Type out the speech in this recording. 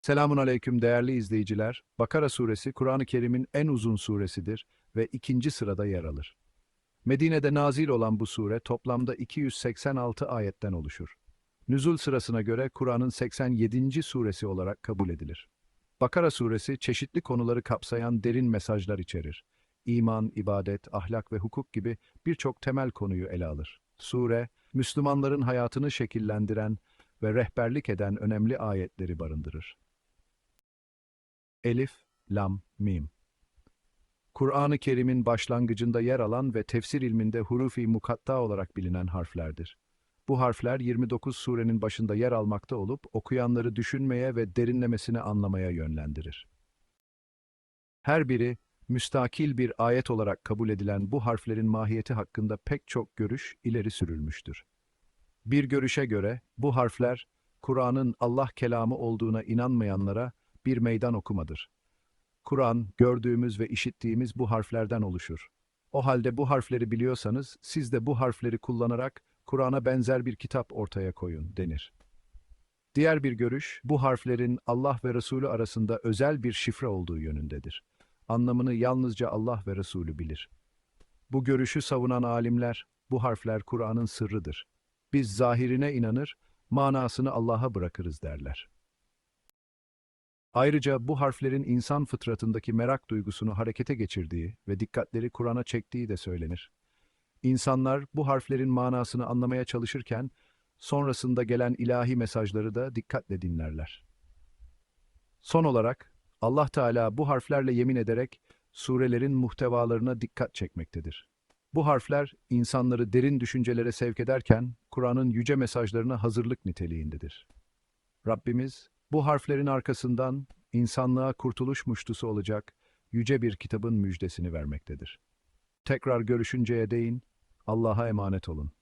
Selamun aleyküm değerli izleyiciler. Bakara suresi Kur'an-ı Kerim'in en uzun suresidir ve ikinci sırada yer alır. Medine'de nazil olan bu sure toplamda 286 ayetten oluşur. Nüzul sırasına göre Kur'an'ın 87. suresi olarak kabul edilir. Bakara suresi çeşitli konuları kapsayan derin mesajlar içerir. İman, ibadet, ahlak ve hukuk gibi birçok temel konuyu ele alır. Sure, Müslümanların hayatını şekillendiren ve rehberlik eden önemli ayetleri barındırır. Elif, Lam, Mim. Kur'an-ı Kerim'in başlangıcında yer alan ve tefsir ilminde hurufi mukatta olarak bilinen harflerdir. Bu harfler 29 surenin başında yer almakta olup okuyanları düşünmeye ve derinlemesine anlamaya yönlendirir. Her biri müstakil bir ayet olarak kabul edilen bu harflerin mahiyeti hakkında pek çok görüş ileri sürülmüştür. Bir görüşe göre bu harfler Kur'an'ın Allah kelamı olduğuna inanmayanlara bir meydan okumadır. Kur'an, gördüğümüz ve işittiğimiz bu harflerden oluşur. O halde bu harfleri biliyorsanız, siz de bu harfleri kullanarak Kur'an'a benzer bir kitap ortaya koyun, denir. Diğer bir görüş, bu harflerin Allah ve Resulü arasında özel bir şifre olduğu yönündedir. Anlamını yalnızca Allah ve Resulü bilir. Bu görüşü savunan alimler, bu harfler Kur'an'ın sırrıdır. Biz zahirine inanır, manasını Allah'a bırakırız derler. Ayrıca bu harflerin insan fıtratındaki merak duygusunu harekete geçirdiği ve dikkatleri Kur'an'a çektiği de söylenir. İnsanlar bu harflerin manasını anlamaya çalışırken, sonrasında gelen ilahi mesajları da dikkatle dinlerler. Son olarak, Allah Teala bu harflerle yemin ederek surelerin muhtevalarına dikkat çekmektedir. Bu harfler insanları derin düşüncelere sevk ederken Kur'an'ın yüce mesajlarına hazırlık niteliğindedir. Rabbimiz bu harflerin arkasından insanlığa kurtuluş muştusu olacak yüce bir kitabın müjdesini vermektedir. Tekrar görüşünceye değin Allah'a emanet olun.